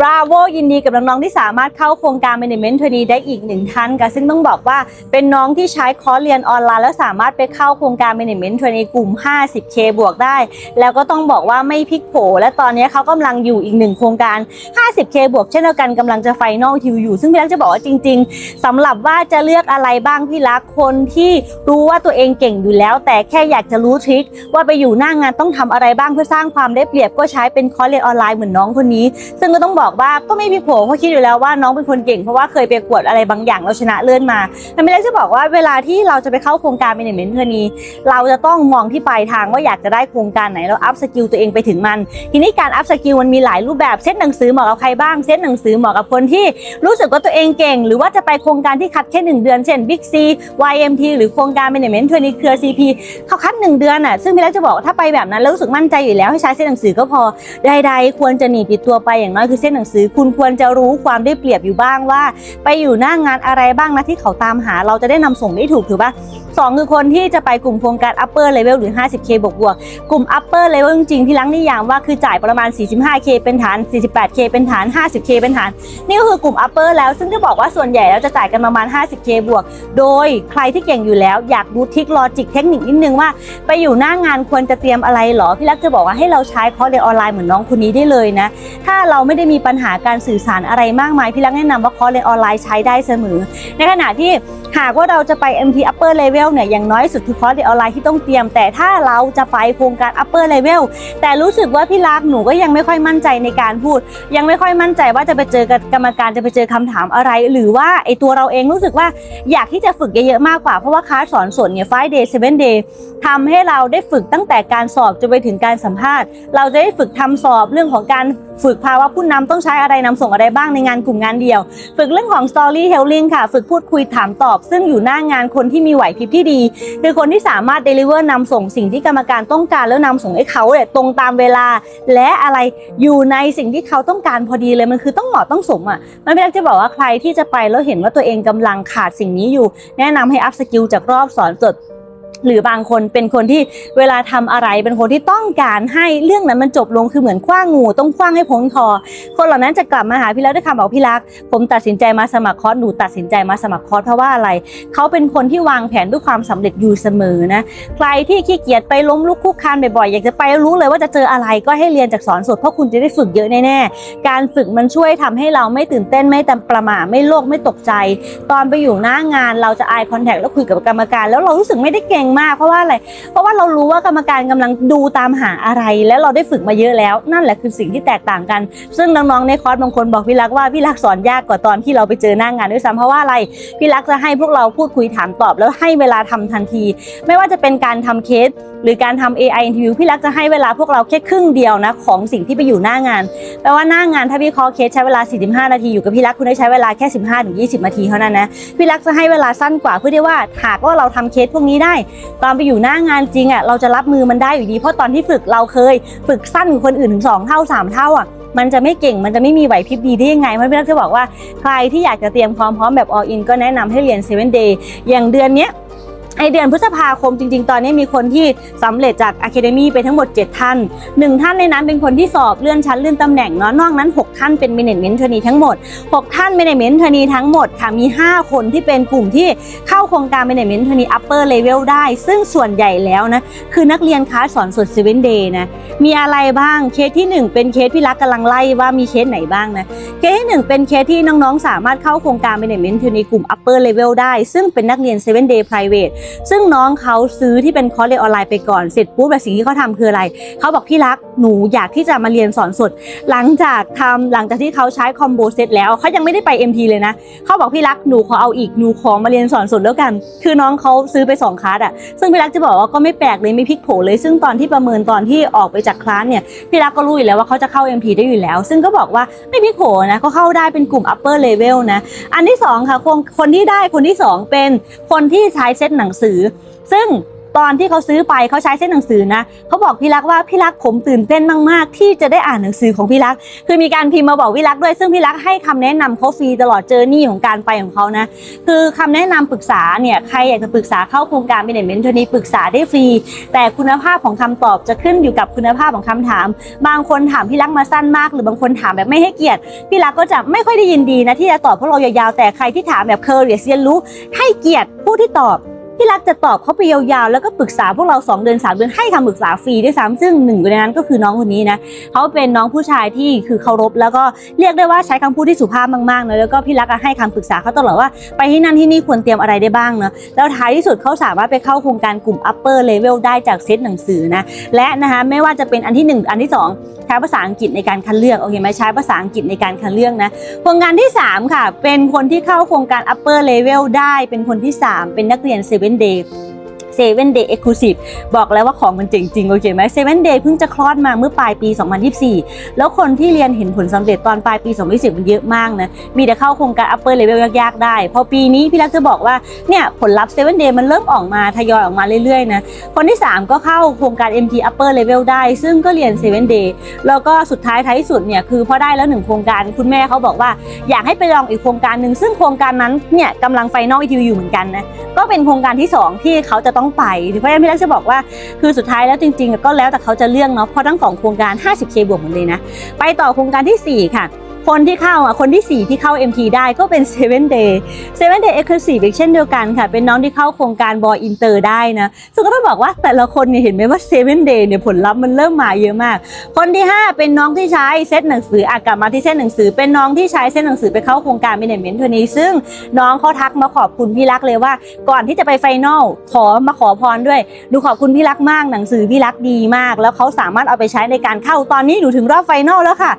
บราโวยินดีกับน้องๆที่สามารถเข้าโครงการ Management t r a i n e ได้อีกหนึ่งท่านค่ะซึ่งต้องบอกว่าเป็นน้องที่ใช้คอร์สเรียนออนไลน์ แล้วสามารถไปเข้าโครงการ Management t r a i n e กลุ่ม 50K บวกได้ แล้วก็ต้องบอกว่าไม่พลิกโผ และตอนนี้เขากำลังอยู่อีกหนึ่งโครงการ 50K บวกเช่นเดียวกันกำลังจะไฟนอลทิวอยู่ ซึ่งพี่รักจะบอกว่าจริง ๆสำหรับว่าจะเลือกอะไรบ้างพี่รักคนที่รู้ว่าตัวเองเก่งอยู่แล้ว แต่แค่อยากจะรู้ทริคว่าไปอยู่หน้างานต้องทำอะไรบ้างเพื่อสร้างความได้เปรียบก็ใช้เป็นคอร์สเรียนออนไลน์เหมือนน้องคนนี้ ซึ่งก็ต้องบอกอกว่าก็ไม่มีโผเพราะคิดอยู่แล้วว่าน้องเป็นคนเก่งเพราะว่าเคยไปกวดอะไรบางอย่างเราชนะเลื่อนมาแต่ไม่ได้จะบอกว่าเวลาที่เราจะไปเข้าโครงการ Management เทอร์นี้เราจะต้องมองที่ปลายทางว่าอยากจะได้โครงการไหนแล้วอัพสกิลตัวเองไปถึงมัน ทีนี้การอัพสกิลมันมีหลายรูปแบบเซตหนังสือเหมาะกับใครบ้างเซตหนังสือเหมาะกับคนที่รู้สึกว่าตัวเองเก่ง หรือว่าจะไปโครงการที่คัดแค่หนึ่งเดือนเช่น Big C YMT หรือโครงการ Management เทอร์นี้เครือ CP เขาคัดหนึ่งเดือนอะซึ่งพี่แล้วจะบอกว่าถ้าไปแบบนั้นแล้วรู้สึกมั่นใจอยู่แล้วให้ใช้เส้นหนังสือก็พอใดๆควรจะหนีติดตัวไปอย่างน้อยคือเส้นหนังสือ คุณควรจะรู้ความได้เปรียบอยู่บ้างว่า ไปอยู่หน้างานอะไรบ้างนะที่เขาตามหา เราจะได้นำส่งได้ถูกถือปะสองคือคนที่จะไปกลุ่มโครงการ upper level หรือ 50k บวกบวกกลุ่ม upper level จริงๆ ที่ลังนิยามว่าคือจ่ายประมาณ 45k เป็นฐาน 48k เป็นฐาน 50k เป็นฐาน นี่ก็คือกลุ่ม upper แล้ว ซึ่งจะบอกว่าส่วนใหญ่แล้วจะจ่ายกันประมาณ 50k บวก โดยใครที่เก่งอยู่แล้วอยากรู้ทิคลอจิกเทคนิคนิดนึงว่า ไปอยู่หน้างานควรจะเตรียมอะไรหรอ พี่รักจะบอกว่าให้เราใช้คอร์สเรียนออนไลน์เหมือนน้องคนนี้ได้เลยนะ ถ้าเราไม่ได้มีปัญหาการสื่อสารอะไรมากมายพี่รักแนะนำว่าคอร์สเรียนออนไลน์ใช้ได้เสมอ ในขณะที่หากว่าเราจะไป MT Upper Level เนี่ยอย่างน้อยสุดคือคอร์สเรียนออนไลน์ที่ต้องเตรียม แต่ถ้าเราจะไปโครงการ Upper Level แต่รู้สึกว่าพี่รักหนูก็ยังไม่ค่อยมั่นใจในการพูด ยังไม่ค่อยมั่นใจว่าจะไปเจอกับกรรมการจะไปเจอคำถามอะไร หรือว่าไอตัวเราเองรู้สึกว่าอยากที่จะฝึกเยอะๆมากกว่าเพราะว่าคลาสสอนสดเนี่ย5 day 7 day ทำให้เราได้ฝึกตั้งแต่การสอบจนไปถึงการสัมภาษณ์ เราจะได้ฝึกทำสอบเรื่องของการฝึกภาวะผู้นำต้องใช้อะไรนำส่งอะไรบ้างในงานกลุ่มงานเดียว ฝึกเรื่องของ storytelling ค่ะ ฝึกพูดคุยถามตอบ ซึ่งอยู่หน้างานคนที่มีไหวพริบที่ดี คือคนที่สามารถ deliver นำส่งสิ่งที่กรรมการต้องการแล้วนำส่งให้เขาเนี่ยตรงตามเวลา และอะไรอยู่ในสิ่งที่เขาต้องการพอดีเลยมันคือต้องเหมาะต้องสมอะมันไม่ได้จะบอกว่าใครที่จะไปแล้วเห็นว่าตัวเองกำลังขาดสิ่งนี้อยู่ แนะนำให้อัพสกิลจากรอบสอนสด หรือบางคนเป็นคนที่เวลาทำอะไรเป็นคนที่ต้องการให้เรื่องนั้นมันจบลงคือเหมือนคว้างงูต้องคว้างให้พ้นคอ คนเหล่านั้นจะกลับมาหาพี่แล้วด้วยคำบอกพี่รัก ผมตัดสินใจมาสมัครคอร์สหนูตัดสินใจมาสมัครคอร์สเพราะว่าอะไร เขาเป็นคนที่วางแผนด้วยความสำเร็จอยู่เสมอนะใครที่ขี้เกียจไปล้มลุกคลุกคลานบ่อยๆอยากจะไปรู้เลยว่าจะเจออะไรก็ให้เรียนจากสอนสดเพราะคุณจะได้ฝึกเยอะแน่ๆการฝึกมันช่วยทำให้เราไม่ตื่นเต้นไม่แตประหม่าไม่โลกไม่ตกใจ ตอนไปอยู่หน้างานเราจะอายคอนแทคแล้วคุยกับกรรมการ แล้วเรารู้สึกไม่ได้เก่งมาก เพราะว่าอะไร เพราะว่าเรารู้ว่ากรรมการกำลังดูตามหาอะไร และเราได้ฝึกมาเยอะแล้ว นั่นแหละคือสิ่งที่แตกต่างกัน ซึ่งน้องๆในคอร์สบางคนบอกพี่รักว่าพี่รักสอนยากกว่าตอนที่เราไปเจอหน้างานด้วยซ้ำเพราะว่าอะไรพี่รักจะให้พวกเราพูดคุยถามตอบ แล้วให้เวลาทำทันที ไม่ว่าจะเป็นการทำเคสหรือการทำ AI interview พี่รักจะให้เวลาพวกเราแค่ครึ่งเดียวนะของสิ่งที่ไปอยู่หน้างานแปลว่าหน้างานถ้าพี่คอเคสใช้เวลา 45 นาทีอยู่กับพี่รักคุณได้ใช้เวลาแค่ 15-20 นาทีเท่านั้นนะพี่รักจะให้เวลาสั้นกว่าเพื่อที่ว่าหากว่าเราทำเคสพวกนี้ได้ตอนไปอยู่หน้างานจริงอะเราจะรับมือมันได้อยู่ดี เพราะตอนที่ฝึกเราเคย ฝึกสั้นกว่าคนอื่นถึงสองเท่าสามเท่าอะมันจะไม่เก่งมันจะไม่มีไหวพริบดีได้ยังไงเพราะพี่รักจะบอกว่าใครที่อยากจะเตรียมความพร้อมแบบอออินก็แนะนำให้เรียน7 day อย่างเดือนเนี้ย ไอเดือนพฤษภาคมจริง ๆ ตอนนี้มีคนที่สำเร็จจาก Academy ไปทั้งหมด 7 ท่าน 1 ท่านในนั้นเป็นคนที่สอบเลื่อนชั้นเลื่อนตำแหน่งเนาะนอกนั้น 6 ท่านเป็น Management Trainee ทั้งหมด 6 ท่าน Management Trainee ทั้งหมดค่ะมี 5 คนที่เป็นกลุ่มที่เข้าโครงการ Management Trainee Upper Level ได้ ซึ่งส่วนใหญ่แล้วนะคือนักเรียนคลาสสอนสด7 Day นะมีอะไรบ้างเคสที่ 1 เป็นเคสพี่รักกำลังไล่ว่ามีเคสไหนบ้างนะเคสที่ 1 เป็นเคสที่น้องๆ สามารถเข้าโครงการ Management Trainee กลุ่ม Upper Level ได้ ซึ่งเป็นนักเรียน7 Day Private ซึ่งน้องเขาซื้อที่เป็นคอร์สเรียนออนไลน์ไปก่อนเสร็จปุ๊บแต่สิ่งที่เขาทำคืออะไรเขาบอกพี่รักหนูอยากที่จะมาเรียนสอนสด หลังจากทำหลังจากที่เขาใช้คอมโบเซตแล้วเขายังไม่ได้ไป MT เลยนะเขาบอกพี่รักหนูขอเอาอีกหนูขอมาเรียนสอนสดแล้วกัน คือน้องเขาซื้อไปสองคลาสอะซึ่งพี่รักจะบอกว่าก็ไม่แปลกเลยไม่พลิกโผเลย ซึ่งตอนที่ประเมินตอนที่ออกไปจากคลาสเนี่ยพี่รักก็รู้อยู่แล้วว่าเขาจะเข้า MT ได้อยู่แล้ว ซึ่งก็บอกว่าไม่พลิกโผนะก็เข้าได้เป็นกลุ่ม upper level นะอันที่สองค่ะคนคนที่ได้คนที่สองเป็นคนที่ใช้เซตหนังสือ ซึ่งตอนที่เขาซื้อไปเขาใช้เส้นหนังสือนะเขาบอกพี่รักว่าพี่รักผมตื่นเต้นมากๆ ที่จะได้อ่านหนังสือของพี่รัก คือมีการพิมพ์มาบอกพี่รักด้วย ซึ่งพี่รักให้คำแนะนำเขาฟรีตลอดเจอร์นี่ของการไปของเขานะคือคำแนะนำปรึกษาเนี่ยใครอยากจะปรึกษาเข้าโครงการ Management ตัวนี้ปรึกษาได้ฟรี แต่คุณภาพของคำตอบจะขึ้นอยู่กับคุณภาพของคำถาม บางคนถามพี่รักมาสั้นมาก หรือบางคนถามแบบไม่ให้เกียรติพี่รักก็จะไม่ค่อยได้ยินดีนะที่จะตอบพวกเรายาวๆแต่ใครที่ถามแบบเคอร์เรียเรียนรู้ให้เกียรติผู้ที่ตอบ พี่รักจะตอบเขาไปยาวๆ แล้วก็ปรึกษาพวกเรา 2 เดือน 3 เดือนให้คำปรึกษาฟรีด้วยซ้ำซึ่งหนึ่งในนั้นก็คือน้องคนนี้นะเขาเป็นน้องผู้ชายที่คือเคารพแล้วก็เรียกได้ว่าใช้คำพูดที่สุภาพมากๆนะแล้วก็พี่รักก็ให้คำปรึกษาเขาตลอดว่าไปที่นั่นที่นี่ควรเตรียมอะไรได้บ้างเนาะแล้วท้ายที่สุดเขาสามารถไปเข้าโครงการกลุ่ม upper level ได้จากเซตหนังสือนะและนะคะไม่ว่าจะเป็นอันที่หนึ่งอันที่สองใช้ภาษาอังกฤษในการคัดเลือกโอเคไหมใช้ภาษาอังกฤษในการคัดเลือกนะโครงการที่ 3 ค่ะ เป็นคนที่เข้าโครงการ upper level ได้เป็นคนที่ 3 เป็นนักเรียน7 day 7 day exclusive บอกแล้วว่าของมันเจ๋งจริงโอเคไหม7 day เพิ่งจะคลอดมาเมื่อปลายปี 2024 แล้วคนที่เรียนเห็นผลสำเร็จตอนปลายปี 2020 มันเยอะมากนะ มีแต่เข้าโครงการ upper level ยากๆ ได้ พอปีนี้พี่รักจะบอกว่าเนี่ยผลลัพธ์ 7 day มันเริ่มออกมาทยอยออกมาเรื่อยๆนะ คนที่ 3 ก็เข้าโครงการ MT upper level ได้ ซึ่งก็เรียน 7 day แล้วก็สุดท้ายท้ายสุดเนี่ยคือพอได้แล้วหนึ่งโครงการคุณแม่เขาบอกว่าอยากให้ไปลองอีกโครงการหนึ่งซึ่งโครงการนั้นเนี่ยกำลังไฟนอลอีทีอยู่เหมือนกันนะก็เป็นโครงการที่ 2 ที่เขาจะต้องไปเพราะฉะนั้นพี่รักจะบอกว่าคือสุดท้ายแล้วจริง ๆ ก็แล้วแต่เขาจะเลือกเนาะเพราะทั้งสองโครงการ 50k บวกหมดเลยนะไปต่อโครงการทีสี่4 ค่ะ คนที่เข้าอะคนที่ 4 ที่เข้า MT ได้ก็เป็น 7 day 7 day exclusive อีกเช่นเดียวกันค่ะ เป็นน้องที่เข้าโครงการบอยอินเตอร์ได้นะซึ่งก็ต้องบอกว่าแต่ละคนเนี่ยเห็นไหมว่า 7 day เนี่ยผลลัพธ์มันเริ่มมาเยอะมาก คนที่ 5 เป็นน้องที่ใช้เซตหนังสืออะกลับมาที่เซตหนังสือ เป็นน้องที่ใช้เซตหนังสือไปเข้าโครงการ management ตัวนี้ ซึ่งน้องเขาทักมาขอบคุณพี่รักเลยว่า ก่อนที่จะไปไฟนอลขอมาขอพรด้วยดูขอบคุณพี่รักมากหนังสือพี่รักดีมาก แล้วเขาสามารถเอาไปใช้ในการเข้าตอนนี้หนูถึงรอบไฟนอลแล้วค่ะ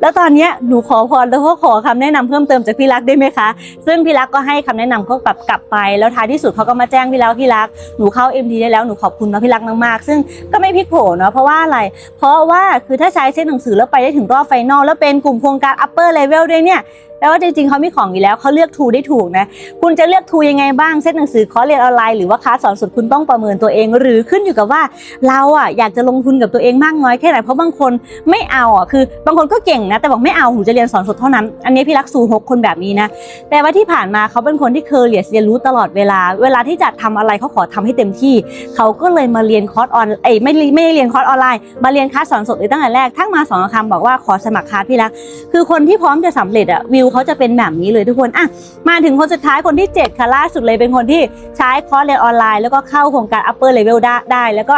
แล้วตอนเนี้ยหนูขอพรแล้วก็ขอคำแนะนำเพิ่มเติมจากพี่รักได้ไหมคะ ซึ่งพี่รักก็ให้คำแนะนำเขากลับกลับไป แล้วท้ายที่สุดเขาก็มาแจ้งพี่รักว่าพี่รักหนูเข้า MD ได้แล้วหนูขอบคุณนะพี่รักมากๆซึ่งก็ไม่พลิกโผเนาะเพราะว่าอะไร เพราะว่าคือถ้าใช้เส้นหนังสือแล้วไปได้ถึงรอบไฟนอลแล้วเป็นกลุ่มโครงการ upper level ด้วยเนี่ยแปลว่าจริงๆเขามีของอยู่แล้วเขาเลือกทูได้ถูกนะ คุณจะเลือกทูยังไงบ้างเส้นหนังสือคอร์สเรียนออนไลน์หรือว่าคลาสสอนสดคุณต้องประเมินตัวเอง หรือขึ้นอยู่กับว่าเราอะอยากจะลงทุนกับตัวเองมากน้อยแค่ไหนเพราะบางคนไม่เอาอะคือบางคนก็เก่งนะแต่บอกไม่เอาหนูจะรียนสอนสดเท่านั้น อันนี้พี่รักสูหกคนแบบนี้นะ แต่ว่าที่ผ่านมาเขาเป็นคนที่เคยเรียนเรียนรู้ตลอดเวลา เวลาที่จะทำอะไรเขาขอทำให้เต็มที่ เขาก็เลยมาเรียนคอร์สออน เอ้ยไม่ไม่ได้เรียนคอร์สออนไลน์ มาเรียนคลาสสอนสดเลยตั้งแต่แรก ทั้งมาสองคำบอกว่าขอสมัครคลาสพี่รัก คือคนที่พร้อมจะสำเร็จอะวิวเขาจะเป็นแบบนี้เลยทุกคนอะมาถึงคนสุดท้ายคนที่7ค่ะล่าสุดเลยเป็นคนที่ใช้คอร์สเรียนออนไลน์แล้วก็เข้าโครงการ upper level ได้ แล้วก็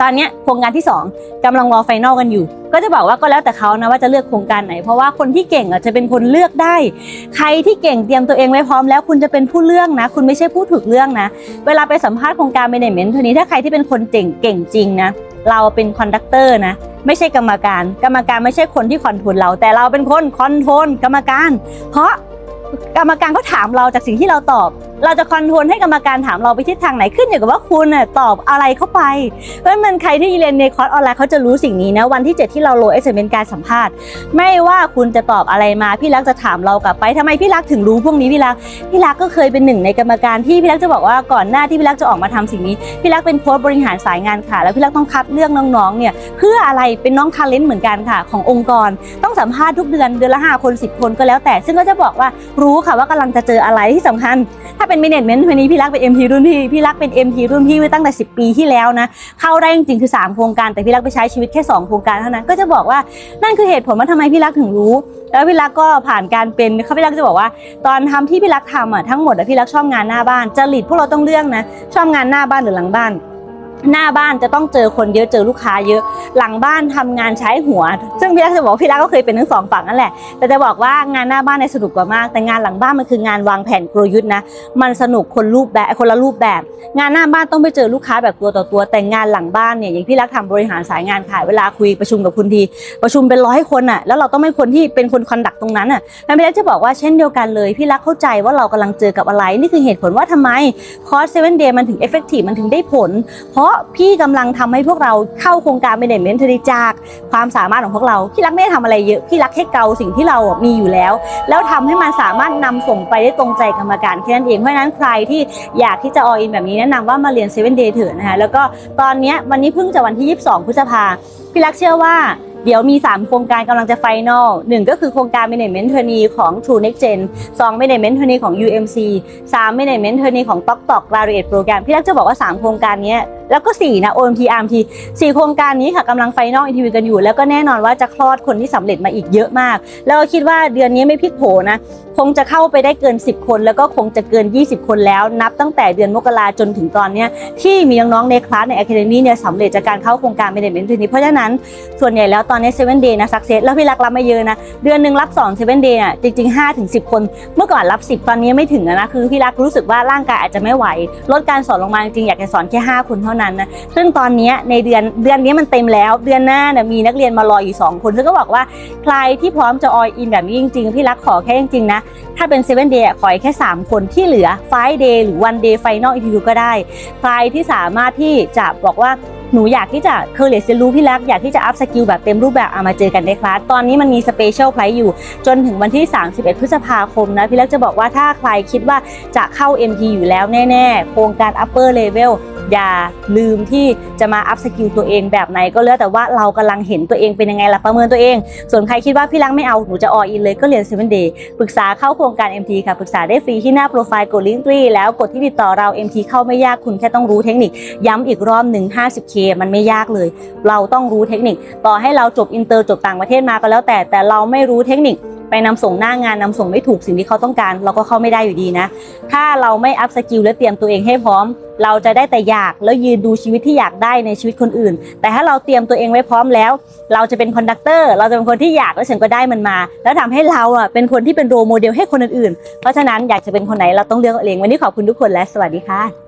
ตอนนี้โครงการที่ 2กำลังรอไฟนอลกันอยู่ ก็จะบอกว่าก็แล้วแต่เขานะว่าจะเลือกโครงการไหน เพราะว่าคนที่เก่งอะจะเป็นคนเลือกได้ ใครที่เก่งเตรียมตัวเองไว้พร้อมแล้วคุณจะเป็นผู้เลือกนะ คุณไม่ใช่ผู้ถูกเลือกนะ เวลาไปสัมภาษณ์โครงการ management ทีนี้ถ้าใครที่เป็นคนเก่งเก่งจริงนะเราเป็นคอนดักเตอร์นะไม่ใช่กรรมการ กรรมการไม่ใช่คนที่คอนโทรลเรา แต่เราเป็นคนคอนโทรลกรรมการ เพราะกรรมการก็ถามเราจากสิ่งที่เราตอบเราจะคอนโทรลให้กรรมการถามเราไปทิศทางไหนขึ้นอยู่กับว่าคุณน่ะตอบอะไรเข้าไป เพราะฉะนั้นใครที่เรียนในคอร์สออนไลน์เขาจะรู้สิ่งนี้นะ วันที่ 7 ที่เราโหลดเอสเอ็มการสัมภาษณ์ ไม่ว่าคุณจะตอบอะไรมา พี่รักจะถามเรากลับไปทำไมพี่รักถึงรู้พวกนี้พี่รัก พี่รักก็เคยเป็นหนึ่งในกรรมการที่พี่รักจะบอกว่าก่อนหน้าที่พี่รักจะออกมาทำสิ่งนี้ พี่รักเป็นโค้ชบริหารสายงานค่ะ แล้วพี่รักต้องคัดเลือกน้องๆเนี่ยเพื่ออะไรเป็นน้องทาเลนต์เหมือนกันค่ะ ขององค์กร ต้องสัมภาษณ์ทุกเดือนเดือนละ5คน10 คนก็แล้วแต่ ซึ่งก็จะบอกว่ารู้ค่ะว่ากำลังจะเจออะไรที่สำคัญถ้าเป็นเมเนจเมนต์วันนี้พี่รักเป็น MT รุ่นพี่ พี่รักเป็น MT รุ่นพี่มาตั้งแต่ 10 ปีที่แล้วนะ เข้าได้จริงๆคือ 3 โครงการ แต่พี่รักไปใช้ชีวิตแค่ 2 โครงการเท่านั้น ก็จะบอกว่านั่นคือเหตุผลว่าทำไมพี่รักถึงรู้ แล้วพี่รักก็ผ่านการเป็นเขาพี่รักจะบอกว่า ตอนทำที่พี่รักทำอะทั้งหมดอะพี่รักชอบงานหน้าบ้านจริตพวกเราต้องเลือกนะ ชอบงานหน้าบ้านหรือหลังบ้าน หน้าบ้านจะต้องเจอคนเยอะเจอลูกค้าเยอะ หลังบ้านทำงานใช้หัว ซึ่งพี่รักจะบอกพี่รักก็เคยเป็นทั้งสองฝั่งนั่นแหละ แต่จะบอกว่างานหน้าบ้านในสนุกกว่ามาก แต่งานหลังบ้านมันคืองานวางแผนกลยุทธ์นะ มันสนุกคนรูปแบบคนละรูปแบบ งานหน้าบ้านต้องไปเจอลูกค้าแบบตัวต่อตัว แต่งานหลังบ้านเนี่ยอย่างพี่รักทำบริหารสายงานขายเวลาคุยประชุมกับคุณที ประชุมเป็นร้อยคนอะ แล้วเราต้องเป็นคนที่เป็นคนคอนดักตรงนั้นอะแล้วพี่รักจะบอกว่าเช่นเดียวกันเลย พี่รักเข้าใจว่าเรากำลังเจอกับอะไร นี่คือเหตุผลว่าทำไมคอร์สเซเว่นเดย์มันถึงเอฟเฟกตีฟมันถึงได้ผล เพราะราะพี่กำลังทำให้พวกเราเข้าโครงการ Management ทจากความสามารถของพวกเราพี่รักไม่ได้ทำอะไรเยอะพี่รักแค่เกาสิ่งที่เรามีอยู่แล้ว แล้วทำให้มันสามารถนำส่งไปได้ตรงใจกรรมการแค่นั้นเองเพราะฉะนั้นใครที่อยากที่จะออินแบบนี้แนะนำว่ามาเรียน7 day เดย์เถอะนะคะแล้วก็ตอนนี้วันนี้เพิ่งจะวันที่ 22 พฤษภาพี่รักเชื่อว่าเดี๋ยวมี 3 โครงการกำลังจะไฟนอลหนึ่งก็คือโครงการ Management Trainee ของ True Next Gen 2 Management Trainee ของ UMC 3 Management Trainee ของ Tok Tok Graduate Program พี่รักจะบอกว่า 3 โครงการนี้ แล้วก็ 4 นะ OMT RMT 4 โครงการนี้ค่ะกำลังไฟนอลอินทิวิกันอยู่ แล้วก็แน่นอนว่าจะคลอดคนที่สำเร็จมาอีกเยอะมาก แล้วก็คิดว่าเดือนนี้ไม่พลิกโผนะ คงจะเข้าไปได้เกิน 10 คน แล้วก็คงจะเกิน 20 คนแล้ว นับตั้งแต่เดือนมกราจนถึงตอนนี้ที่มีน้องๆในคลาสใน Academy เนี่ยสำเร็จจากการเข้าโครงการ Management Trainee เพราะฉะนั้นส่วนใหญ่แล้วตอนนี้7 day นเดย์นะ success แล้วพี่รักรับมาเยอะนะเดือนหนึ่งรับ2 7 day อะจริงๆ5ถึง10 คน เมื่อก่อนรับ 10 ตอนนี้ไม่ถึงนะคือพี่รักรู้สึกว่าร่างกายอาจจะไม่ไหวลดการสอนลงมาจริงๆอยากจะสอนแค่ 5 คนเท่านั้นนะซึ่งตอนนี้ในเดือนเดือนนี้มันเต็มแล้ว เดือนหน้าเนี่ยมีนักเรียนมารออยู่ 2 คนซึ่งก็บอกว่าใครที่พร้อมจะออยอินแบบนี้จริง ๆ พี่รักขอแค่จริงๆนะถ้าเป็น7 day อะขอแค่ 3 คนที่เหลือไฟเดย์หรือวันเดย์ไฟนอลอีทีก็ได้ ใครที่สามารถที่จะบอกว่า หนูอยากที่จะเคอร์เรสรู้พี่รักอยากที่จะอัพสกิลแบบเต็มรูปแบบเอามาเจอกันในคลาสตอนนี้มันมีสเปเชียลไพรส์อยู่ จนถึงวันที่ 31 พฤษภาคมนะพี่รักจะบอกว่าถ้าใครคิดว่าจะเข้า MT อยู่แล้วแน่ ๆ โครงการ upper level อย่าลืมที่จะมาอัพสกิลตัวเองแบบไหนก็แล้วแต่ว่าเรากำลังเห็นตัวเองเป็นยังไงล่ะประเมินตัวเอง ส่วนใครคิดว่าพี่รักไม่เอาหนูจะออินเลยก็เรียน7 day ปรึกษาเข้าโครงการ MT ค่ะ ปรึกษาได้ฟรีที่หน้าโปรไฟล์กดลิงก์ตรีแล้วกดที่ติดต่อเรา MT เข้าไม่ยากคุณแค่ต้องรู้เทคนิคย้ำอีกรอบหนึ่ง 50k มันไม่ยากเลย เราต้องรู้เทคนิค ต่อให้เราจบอินเตอร์จบต่างประเทศมาก็แล้วแต่ แต่เราไม่รู้เทคนิคไปนำส่งหน้างานนำส่งไม่ถูกสิ่งที่เขาต้องการ เราก็เข้าไม่ได้อยู่ดีนะ ถ้าเราไม่อัพสกิลและเตรียมตัวเองให้พร้อม เราจะได้แต่อยากแล้วยืนดูชีวิตที่อยากได้ในชีวิตคนอื่น แต่ถ้าเราเตรียมตัวเองไว้พร้อมแล้ว เราจะเป็นคอนดักเตอร์เราจะเป็นคนที่อยากแล้วฉันก็ได้มันมา แล้วทำให้เราอะเป็นคนที่เป็นโรโมเดลให้คนอื่นๆเพราะฉะนั้นอยากจะเป็นคนไหนเราต้องเลือกเองวันนี้ขอบคุณทุกคนและสวัสดีค่ะ